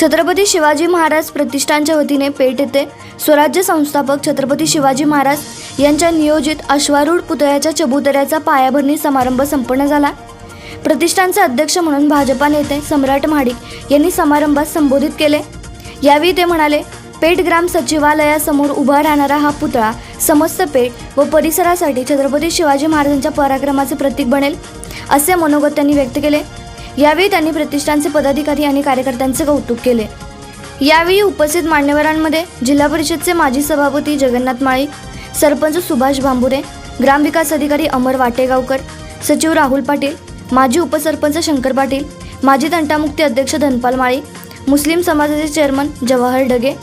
Chhatrapati Shivaji Maharaj प्रतिष्ठानच्या वतीने पेठ येथे स्वराज्य संस्थापक छत्रपती शिवाजी महाराज यांच्या नियोजित अश्वारूढ पुतळ्याच्या चबुतऱ्याचा पायाभरणी समारंभ संपन्न झाला. प्रतिष्ठानचे अध्यक्ष म्हणून भाजपा नेते सम्राट महाडिक यांनी समारंभात संबोधित केले. यावेळी ते म्हणाले पेठ ग्राम सचिवालयासमोर उभा राहणारा हा पुतळा समस्त पेठ व परिसरासाठी छत्रपती शिवाजी महाराजांच्या पराक्रमाचे प्रतीक बनेल असे मनोगत त्यांनी व्यक्त केले. यावेळी त्यांनी प्रतिष्ठानचे पदाधिकारी आणि कार्यकर्त्यांचे कौतुक केले. यावेळी उपस्थित मान्यवरांमध्ये जिल्हा परिषदचे माजी सभापती जगन्नाथ माळी सरपंच सुभाष भांबुरे ग्रामविकास अधिकारी अमर वाटेगावकर सचिव राहुल पाटील माजी उपसरपंच शंकर पाटील माजी तंटामुक्ती अध्यक्ष धनपाल माळी मुस्लिम समाजाचे चेअरमन जवाहर डगे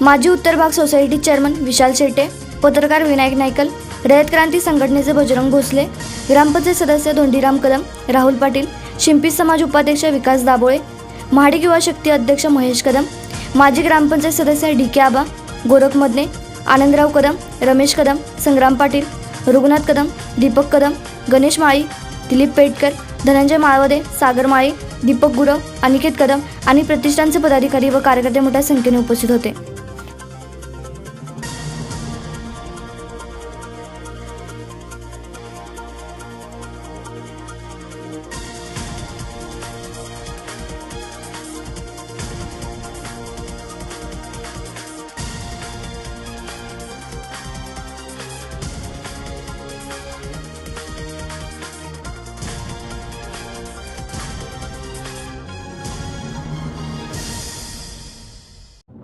माजी उत्तर भाग सोसायटी चेअरमन विशाल शेटे पत्रकार विनायक नायकल रयत क्रांती संघटनेचे बजरंग भोसले ग्रामपंचायत सदस्य धोंडीराम कदम राहुल पाटील शिंपी समाज उपाध्यक्ष विकास दाबोळे महाडिक युवा शक्ती अध्यक्ष महेश कदम माजी ग्रामपंचायत सदस्य डी के आबा गोरख मदने आनंदराव कदम रमेश कदम संग्राम पाटील रघुनाथ कदम दीपक कदम गणेश माळी दिलीप पेटकर धनंजय माळवदे सागर माळी दीपक गुरव अनिकेत कदम आणि प्रतिष्ठानचे पदाधिकारी व कार्यकर्ते मोठ्या संख्येने उपस्थित होते.